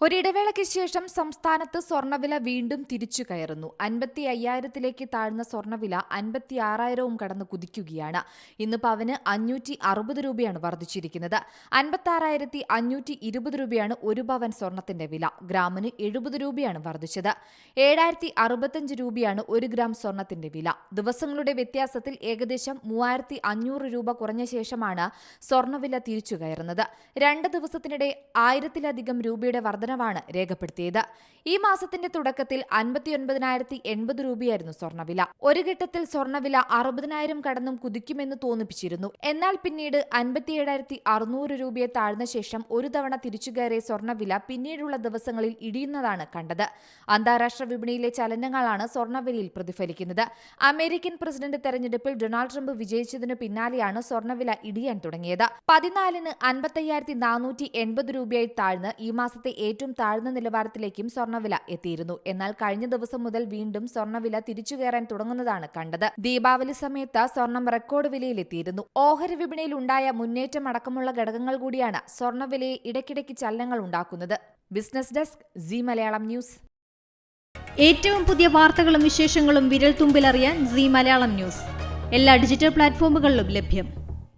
ഒരിടവേളയ്ക്ക് ശേഷം സംസ്ഥാനത്ത് സ്വർണവില വീണ്ടും തിരിച്ചു കയറുന്നു. അൻപത്തി അയ്യായിരത്തിലേക്ക് താഴ്ന്ന സ്വർണവില അൻപത്തി ആറായിരവും കടന്ന് കുതിക്കുകയാണ്. ഇന്ന് പവന് അഞ്ഞൂറ്റി അറുപത് രൂപയാണ് വർദ്ധിച്ചിരിക്കുന്നത്. അൻപത്തി ആറായിരത്തി അഞ്ഞൂറ്റി ഇരുപത് രൂപയാണ് ഒരു പവൻ സ്വർണത്തിന്റെ വില. ഗ്രാമിന് എഴുപത് രൂപയാണ് വർദ്ധിച്ചത്. ഏഴായിരത്തി അറുപത്തഞ്ച് രൂപയാണ് ഒരു ഗ്രാം സ്വർണത്തിന്റെ വില. ദിവസങ്ങളുടെ വ്യത്യാസത്തിൽ ഏകദേശം മൂവായിരത്തി അഞ്ഞൂറ് രൂപ കുറഞ്ഞ ശേഷമാണ് സ്വർണവില തിരിച്ചു കയറുന്നത്. രണ്ട് ദിവസത്തിനിടെ ആയിരത്തിലധികം രൂപയുടെ വർധനവാണ് രേഖപ്പെടുത്തിയത്. ഈ മാസത്തിന്റെ തുടക്കത്തിൽ അൻപത്തിയൊൻപതിനായിരത്തി എൺപത് രൂപയായിരുന്നു സ്വർണവില ഒരു ഘട്ടത്തിൽ സ്വർണവില അറുപതിനായിരം കടന്നും കുതിക്കുമെന്ന് തോന്നിപ്പിച്ചിരുന്നു. എന്നാൽ പിന്നീട് അൻപത്തിയേഴായിരത്തി അറുന്നൂറ് രൂപയെ താഴ്ന്ന ശേഷം ഒരു തവണ തിരിച്ചുകയറിയ സ്വർണവില പിന്നീടുള്ള ദിവസങ്ങളിൽ ഇടിയുന്നതാണ് കണ്ടത്. അന്താരാഷ്ട്ര വിപണിയിലെ ചലനങ്ങളാണ് സ്വർണവിലയിൽ പ്രതിഫലിക്കുന്നത്. അമേരിക്കൻ പ്രസിഡന്റ് തെരഞ്ഞെടുപ്പിൽ ഡൊണാൾഡ് ട്രംപ് വിജയിച്ചതിനു പിന്നാലെയാണ് സ്വർണവില ഇടിയാൻ തുടങ്ങിയത്. പതിനാലിന് അൻപത്തയ്യായിരത്തി നാനൂറ്റി എൺപത് രൂപയായി താഴ്ന്ന് ഈ മാസത്തെ ഏറ്റവും താഴ്ന്ന നിലവാരത്തിലേക്കും സ്വർണവില എത്തിയിരുന്നു. എന്നാൽ കഴിഞ്ഞ ദിവസം മുതൽ വീണ്ടും സ്വർണവില തിരിച്ചു കയറാൻ തുടങ്ങുന്നതാണ് കണ്ടത്. ദീപാവലി സമയത്ത് സ്വർണം റെക്കോർഡ് വിലയിലെത്തിയിരുന്നു ഓഹരി വിപണിയിൽ ഉണ്ടായ മുന്നേറ്റം അടക്കമുള്ള ഘടകങ്ങൾ കൂടിയാണ് സ്വർണവിലയെ ഇടയ്ക്കിടയ്ക്ക് ചലനങ്ങൾ ഉണ്ടാക്കുന്നത്. Business desk Zee Malayalam news ഏറ്റവും പുതിയ വാർത്തകളും വിശേഷങ്ങളും വിരൽ തുമ്പിലറിയാൻ സി മലയാളം ന്യൂസ് എല്ലാ ഡിജിറ്റൽ പ്ലാറ്റ്ഫോമുകളിലും ലഭ്യം.